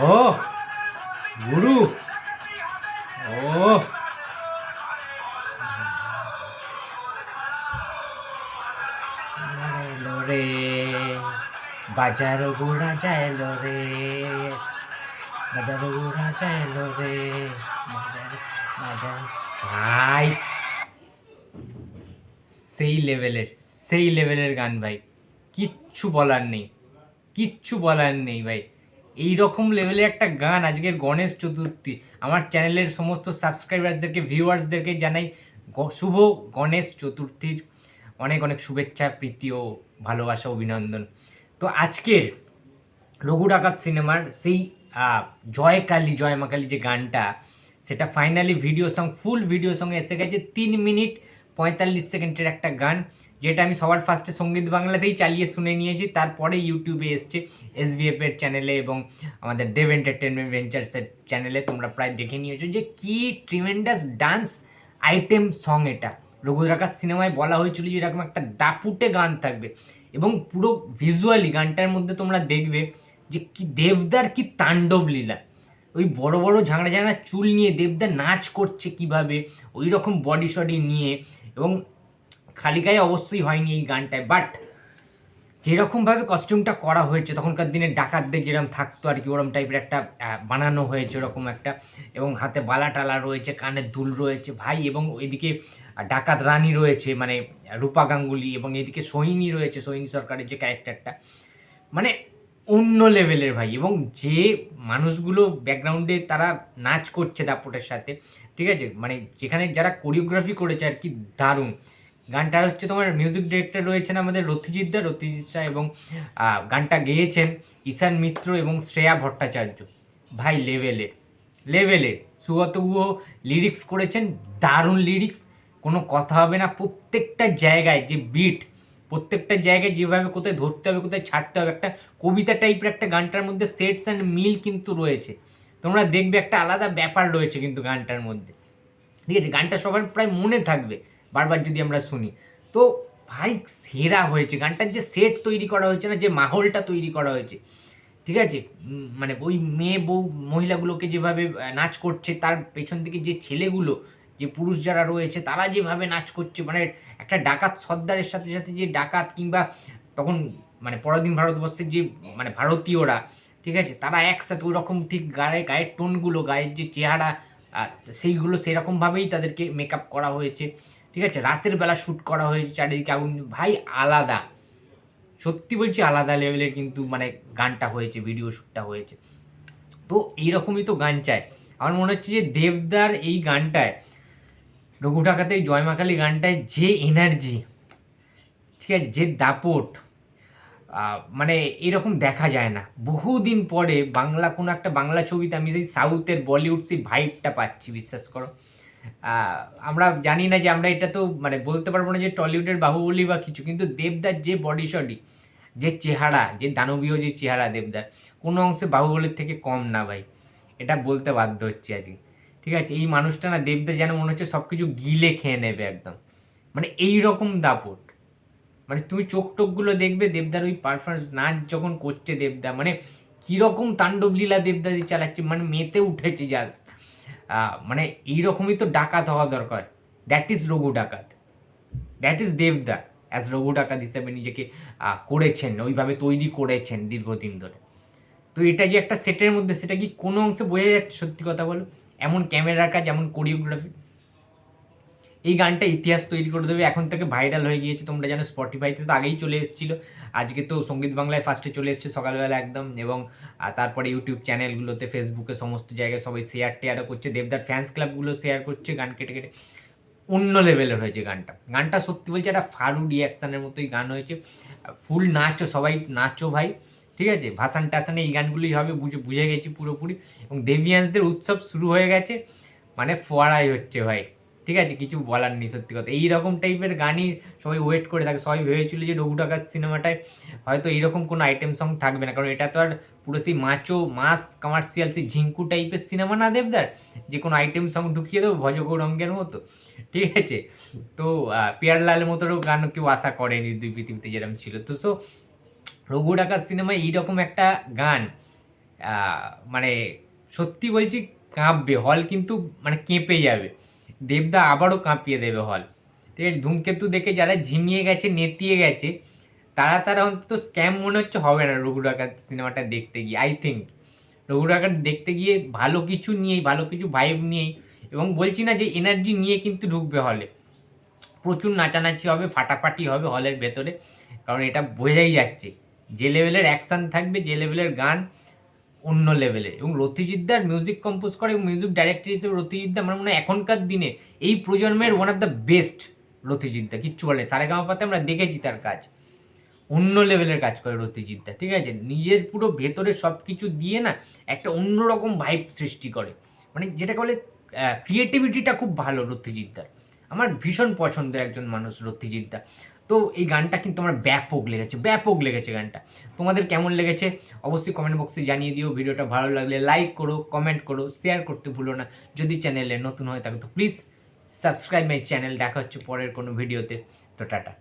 ও, গুরু। ও। রে বাজার গোড়া যাইলো রে। বাজার গোড়া যাইলো রে। ভাই সেই লেভেলের সেই লেভেলের গান ভাই। কিচ্ছু বলার নেই, কিচ্ছু বলার নেই ভাই। এই রকম লেভেলের একটা গান আজকের গণেশ চতুর্থী। আমার চ্যানেলের সমস্ত সাবস্ক্রাইবার্সদেরকে ভিউয়ার্সদেরকে জানাই শুভ গণেশ চতুর্থীর অনেক অনেক শুভেচ্ছা, প্রীতি ও ভালোবাসা, অভিনন্দন। তো আজকের রঘু ডাকাত সিনেমার সেই জয় কালী, জয় মা কালী যে গানটা, সেটা finally video song full video সঙ্গে এসে গেছে তিন মিনিট পঁয়তাল্লিশ সেকেন্ডের একটা গান। যেটা আমি সবার ফার্স্টে সংগীত বাংলাতেই চালিয়ে শুনে নিয়েছি, তারপরে ইউটিউবে এসছে এসভিএফ এর চ্যানেলে এবং আমাদের দেব এন্টারটেনমেন্ট ভেঞ্চার্সের চ্যানেলে তোমরা প্রায় দেখে নিয়েছো যে কি ট্রিমেন্ডাস ডান্স আইটেম সং এটা। রঘু সিনেমায় বলা হয়েছিল যে এরকম একটা দাপুটে গান থাকবে এবং পুরো ভিজুয়ালি গানটার মধ্যে তোমরা দেখবে যে কি দেবদার কি তাণ্ডব লীলা। ওই বড় বড় ঝাঁকড়া ঝাঁকড়া চুল নিয়ে দেবদার নাচ করছে কীভাবে, ওই রকম বডি শডি নিয়ে এবং খালি গায়ে অবশ্যই হয়নি এই গানটায় বাট যেরকমভাবে কস্টিউমটা করা হয়েছে, তখনকার দিনে ডাকাতদের যেরকম থাকতো আর কি ওরকম টাইপের একটা বানানো হয়েছে ওরকম একটা, এবং হাতে বালা টালা রয়েছে, কানে দুল রয়েছে, ভাই, এবং ওইদিকে ডাকাত রানী রয়েছে মানে রূপা গাঙ্গুলি, এবং এদিকে সোহিনী রয়েছে, সোহিনী সরকারের যে ক্যারেক্টারটা মানে অন্য লেভেলের ভাই, এবং যে মানুষগুলো ব্যাকগ্রাউন্ডে তারা নাচ করছে দাপটের সাথে, ঠিক আছে? মানে যেখানে যারা কোরিওগ্রাফি করেছে আর কি, দারুণ। গানটার হচ্ছে তোমার মিউজিক ডিরেক্টর রয়েছেন আমাদের রথিজিৎ দা। রথিজিৎ শাহ এবং গানটা গেয়েছেন ঈশান মিত্র এবং শ্রেয়া ভট্টাচার্য। ভাই লেভেলের লেভেলের সুগত গুহ লিরিক্স করেছেন, দারুণ লিরিক্স কোনো কথা হবে না। প্রত্যেকটা জায়গায় যে বিট প্রত্যেকটা জায়গায় যেভাবে কোথায় ধরতে হবে, কোথায় ছাড়তে হবে, একটা কবিতা টাইপের একটা গানটার মধ্যে সেটস অ্যান্ড মিল কিন্তু রয়েছে। তোমরা দেখবে একটা আলাদা ব্যাপার রয়েছে কিন্তু গানটার মধ্যে। ঠিক আছে? গানটা সবার প্রায় মনে থাকবে। বারবার যদি আমরা শুনি। তো ভাই, সেরা হয়েছে। গানটার যে সেট তৈরি করা হয়েছে না, যে মাহলটা তৈরি করা হয়েছে, ঠিক আছে? মানে ওই মেয়ে বউ মহিলাগুলোকে যেভাবে নাচ করছে, তার পেছন দিকে যে ছেলেগুলো, যে পুরুষ যারা রয়েছে, তারা যেভাবে নাচ করছে মানে একটা ডাকাত সর্দারের সাথে সাথে যে ডাকাত কিংবা তখন মানে পরদিন ভারতবর্ষের যে মানে ভারতীয়রা, ঠিক আছে? তারা একসাথে ওই রকম ঠিক গায়ে, গায়ের টোনগুলো, গায়ের যে চেহারা সেইগুলো সেরকমভাবেই তাদেরকে মেকআপ করা হয়েছে। ঠিক আছে? রাতের বেলা শ্যুট করা হয়েছে চারিদিকে, আগুন। ভাই, আলাদা। সত্যি বলছি, আলাদা লেভেলের কিন্তু মানে গানটা হয়েছে ভিডিও শ্যুটটা হয়েছে। তো এইরকমই তো গান চায়। আমার মনে হচ্ছে যে দেবদার এই গানটায়, রঘু এই জয়মাকালী গানটায় যে এনার্জি ঠিক আছে, যে দাপট মানে এরকম দেখা যায় না। বহুদিন পরে বাংলা, কোনো একটা বাংলা ছবিতে আমি সেই সাউথের বলিউড সেই ভাইবটা পাচ্ছি, বিশ্বাস করো। আমরা জানি না যে আমরা এটা তো মানে বলতে পারব না যে টলিউডের বাহুবলী বা কিছু, কিন্তু দেবদার যে বডি শডি যে চেহারা, যে দানবীয় যে চেহারা দেবদার, কোনো অংশে বাহুবলীর থেকে কম না ভাই। এটা বলতে বাধ্য হচ্ছে আজকে। ঠিক আছে, এই মানুষটা না দেবদার যেন মনে হচ্ছে সব কিছু গিলে খেয়ে নেবে একদম। মানে এই রকম দাপট। মানে তুমি চোখ টোকগুলো দেখবে, দেবদার ওই পারফরমেন্স নাচ যখন করছে দেবদা মানে কীরকম তাণ্ডব লীলা দেবদাদি চালাচ্ছে মানে মেতে উঠেছে জাস্ট মানে এইরকমই তো ডাকাত হওয়া দরকার। That is Raghu Dakat. That is দেবদা অ্যাজ রঘু ডাকাত হিসেবে নিজেকে করেছেন, ওইভাবে তৈরি করেছেন দীর্ঘদিন ধরে। তো এটা যে একটা সেটের মধ্যে, সেটা কি কোনো অংশে বোঝা যাচ্ছে সত্যি কথা বলো? এমন ক্যামেরার কাজ, এমন কোরিওগ্রাফি এই গানটা ইতিহাস তৈরি করে দেবে। এখন থেকে ভাইরাল হয়ে গিয়েছে। তোমরা জানো স্পটিফাইতে তো আগেই চলে এসেছিল। আজকে তো সংগীত বাংলায় ফার্স্টে চলে এসেছে সকালবেলা একদম। এবং তারপরে ইউটিউব চ্যানেলগুলোতে ফেসবুকে সমস্ত জায়গায় সবাই শেয়ার টেয়ারও করছে। দেবদার ফ্যান্স ক্লাবগুলো শেয়ার করছে গান কেটে কেটে। অন্য লেভেলের হয়েছে গানটা। গানটা সত্যি বলছে, একটা ফারু রিয়াকশানের মতোই গান হয়েছে। ফুল নাচো, সবাই নাচো ভাই, ঠিক আছে? ভাসান টাসানে এই গানগুলোই হবে, বুঝে বুঝে গেছি পুরোপুরি। এবং দেবিয়ান্সদের উৎসব শুরু হয়ে গেছে। মানে ফোয়ারাই হচ্ছে ভাই। ঠিক আছে? কিছু বলার নেই, সত্যি কথা। এইরকম টাইপের গানই সবাই ওয়েট করে থাকে। সবাই ভেবেছিল যে রঘু ডাকাত সিনেমাটায় হয়তো এইরকম কোনো আইটেম সং থাকবে না। কারণ এটা তো আর পুরো সেই মাচো মাস কমার্শিয়াল সেই ঝিঙ্কু টাইপের সিনেমা না, দেবদার? যে কোনো আইটেম সং ঢুকিয়ে দেবো ভজগৌরঙ্গের মতো। ঠিক আছে? তো পিয়ারলালের মতোও গান কেউ আশা করেনি দুই পৃথিবীতে যেরকম ছিল। তো সো রঘু ডাকাত সিনেমায় এইরকম একটা গান মানে সত্যি বলছি কাঁপবে। হল কিন্তু মানে কেঁপে যাবে। দেবদা আবারও কাঁপিয়ে দেবে হল। ঠিক আছে, ধূমকেতু দেখে যারা ঝিমিয়ে গেছে, নেতিয়ে গেছে, তারা তারা অন্তত স্ক্যাম মনে হচ্ছে হবে না রঘু ডাকাত সিনেমাটা দেখতে গিয়ে আই থিঙ্ক রঘু ডাকাত দেখতে গিয়ে ভালো কিছু নিয়েই, ভালো কিছু ভাইব নিয়েই, এবং বলছি না যে এনার্জি নিয়ে কিন্তু ঢুকবে হলে। প্রচুর নাচানাচি হবে, ফাটাফাটি হবে হলের ভেতরে, কারণ এটা বোঝাই যাচ্ছে। যে লেভেলের অ্যাকশান থাকবে, যে লেভেলের গান অন্য লেভেলের এবং রথিজিদ্দার মিউজিক কম্পোজ করে এবং মিউজিক ডাইরেক্টর হিসেবে রথিজিদ্দা আমার মনে হয় এখনকার দিনে এই প্রজন্মের ওয়ান অফ দ্য বেস্ট রথিজিদ্দা কিচ্ছু বলে সারেগামাপাতে আমরা দেখেছি তার কাজ। অন্য লেভেলের কাজ করে রথিজিদ্দা ঠিক আছে? নিজের পুরো ভেতরে সব কিছু দিয়ে না একটা অন্যরকম ভাইব সৃষ্টি করে। মানে যেটাকে বলে ক্রিয়েটিভিটিটা খুব ভালো রথিজিদ্দার আমার ভীষণ পছন্দের একজন মানুষ রথিজিদ্দা তো এই গানটা কিন্তু আমার ব্যাপক লেগেছে ব্যাপক লেগেছে গানটা। তোমাদের কেমন লেগেছে অবশ্যই কমেন্ট বক্সে জানিয়ে দিও, ভিডিওটা ভালো লাগলে লাইক করো কমেন্ট করো শেয়ার করতে ভুলো না। যদি চ্যানেলে নতুন হয় থাকো তো প্লিজ সাবস্ক্রাইব মাই চ্যানেল দেখা হচ্ছে পরের কোনো ভিডিওতে তো টাটা।